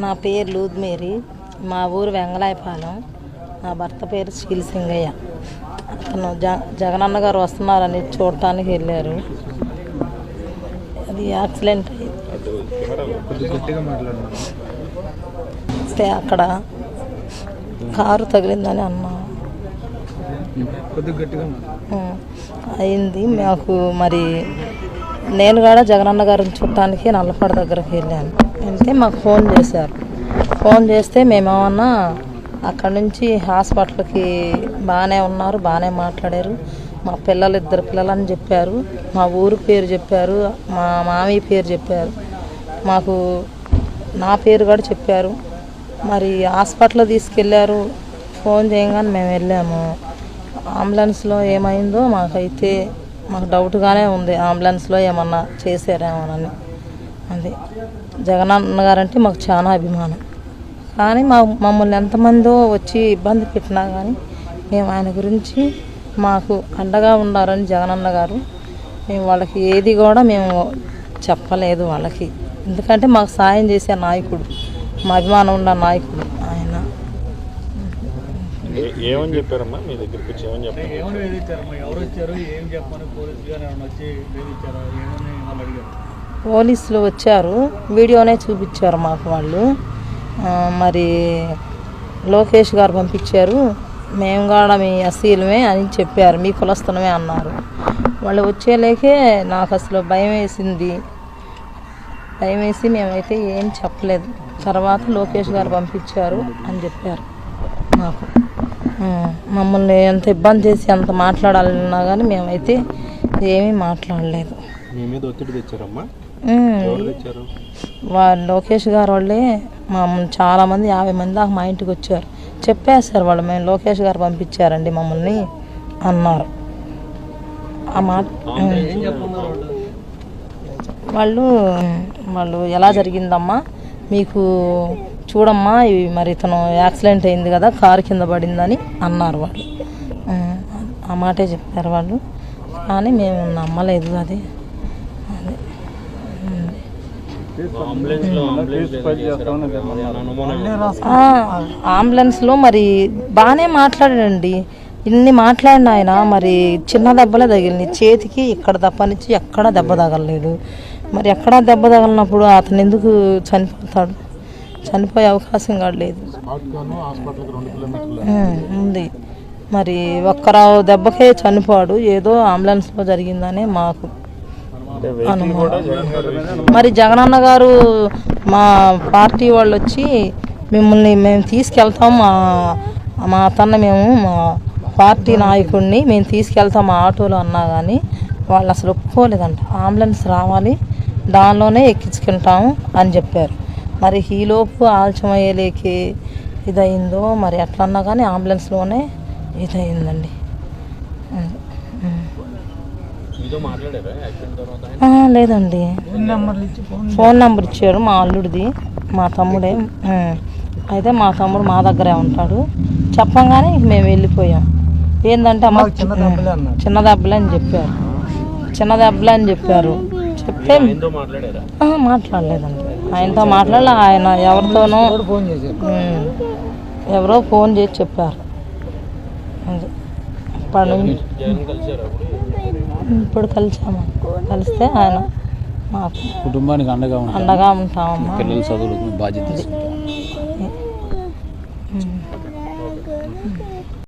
నా పేరు లూద్ మేరీ మా ఊరు వెంగళాయపాలెం. నా భర్త పేరు శీల్ సింగయ్య అతను జ జగనన్న గారు వస్తున్నారని చూడటానికి వెళ్ళారు. అది యాక్సిడెంట్ అయింది అక్కడ కారు తగిలిందని అన్నా అయింది. మాకు మరి నేను కూడా జగనన్న గారిని చూడటానికి నల్లపాడు దగ్గరికి వెళ్ళాను. అంటే మాకు ఫోన్ చేశారు. ఫోన్ చేస్తే మేమేమన్నా అక్కడ నుంచి హాస్పిటల్కి బాగానే ఉన్నారు బాగానే మాట్లాడారు. మా పిల్లలు ఇద్దరు పిల్లలని చెప్పారు. మా ఊరు పేరు చెప్పారు. మా మామయ్య పేరు చెప్పారు. మాకు నా పేరు కూడా చెప్పారు. మరి హాస్పిటల్ తీసుకెళ్ళారు ఫోన్ చేయగానే మేము వెళ్ళాము. అంబులెన్స్లో ఏమైందో మాకైతే మాకు డౌట్గానే ఉంది. అంబులెన్స్లో ఏమన్నా చేశారేమోనని. అది. జగనన్న గారంటే మాకు చాలా అభిమానం. కానీ మా మమ్మల్ని ఎంతమందో వచ్చి ఇబ్బంది పెట్టినా కానీ మేము ఆయన గురించి మాకు అండగా ఉన్నారని జగనన్న గారు మేము వాళ్ళకి ఏది కూడా మేము చెప్పలేదు వాళ్ళకి. ఎందుకంటే మాకు సాయం చేసే నాయకుడు మా అభిమానం ఉన్న నాయకుడు ఆయన. ఏమని చెప్పారమ్మా? మీ దగ్గరికి వచ్చి ఏమని చెప్పారు? ఏమని వేధించారమ్మా? ఎవరు వచ్చారు? ఏం చెప్పమని గారు ఏమైనా వచ్చి వేధించారా? ఏమని వాళ్ళు అడిగారు? పోలీసులు వచ్చారు. వీడియోనే చూపించారు మాకు వాళ్ళు. మరి లోకేష్ గారు పంపించారు. మేము కూడా మీ అసీలమే అని చెప్పారు. మీ కులస్థలమే అన్నారు. వాళ్ళు వచ్చేలేకే నాకు అసలు భయం వేసింది. భయం వేసి మేమైతే ఏం చెప్పలేదు. తర్వాత లోకేష్ గారు పంపించారు అని చెప్పారు మాకు. మమ్మల్ని ఎంత ఇబ్బంది చేసి అంత మాట్లాడాలన్నా కానీ మేమైతే ఏమీ మాట్లాడలేదు. మీ మీద ఒత్తిడి తెచ్చారమ్మా? వాళ్ళు లోకేష్ గారు వాళ్ళే మా చాలా మంది యాభై మంది దాకా మా ఇంటికి వచ్చారు. చెప్పేశారు వాళ్ళు మేము లోకేష్ గారు పంపించారండి మమ్మల్ని అన్నారు. ఆ మాట వాళ్ళు? వాళ్ళు ఎలా జరిగిందమ్మా? మీకు చూడమ్మా ఇవి మరి ఇతను యాక్సిడెంట్ అయింది కదా కారు కింద పడిందని అన్నారు వాళ్ళు. ఆ మాటే చెప్పారు వాళ్ళు. కానీ మేము నమ్మలేదు అది ఉమ్. అంబులెన్స్లో అంబులెన్స్ అనుమానం ఆ, అంబులెన్స్లో మరి బాగానే మాట్లాడాడండి. ఇన్ని మాట్లాడిన ఆయన మరి చిన్న దెబ్బలే తగిలినాయి. చేతికి ఇక్కడ తప్పనిచ్చి ఎక్కడ దెబ్బ తగలలేదు. మరి ఎక్కడ దెబ్బ తగలినప్పుడు అతను ఎందుకు చనిపోతాడు? చనిపోయే అవకాశం ఉం, ఉంది. మరి ఒక్కరావు దెబ్బకే చనిపోడు ఏదో అంబులెన్స్లో జరిగిందనే మాకు అనుమానం. మరి జగనన్న గారు మా పార్టీ వాళ్ళు వచ్చి మిమ్మల్ని మేము తీసుకెళ్తాం మా మా అతన్ని మేము మా పార్టీ నాయకుడిని మేము తీసుకెళ్తాం మా ఆటోలో అన్నా కానీ వాళ్ళు అసలు ఒప్పుకోలేదంట. అంబులెన్స్ రావాలి దానిలోనే ఎక్కించుకుంటాము అని చెప్పారు. మరి ఈలోపు ఆలస్యం అయ్యేలేకి ఇదయిందో మరి ఎట్లన్నా కానీ అంబులెన్స్లోనే ఇదయిందండి ఉం. ఉం. మీతో మాట్లాడారా యాక్సిడెంట్ తర్వాత ఆయన? ఆ, లేదండి. ఫోన్ నెంబర్ ఇచ్చారు మా అల్లుడిది మా తమ్ముడే. అయితే మా తమ్ముడు మా దగ్గరే ఉంటాడు. చెప్పంగానే ఇంక మేము వెళ్ళిపోయాం. ఏంటంటే అమ్మ చిన్న దెబ్బలే అని చెప్పారు. చిన్న దెబ్బలే అని చెప్పారు. చెప్తే ఆయనతో మాట్లాడారా? ఆ, మాట్లాడలేదండి. ఆయనతో మాట్లాడలే ఆయన ఎవరితోనో. ఎవరో ఫోన్ చేసి చెప్పారు. అది. అప్పటి నుంచి ఇప్పుడు కలిసాము. కలిస్తే ఆయన మాకు కుటుంబానికి అండగా అండగా ఉంటామమ్మా. పిల్లల చదువులకు బాధ్యత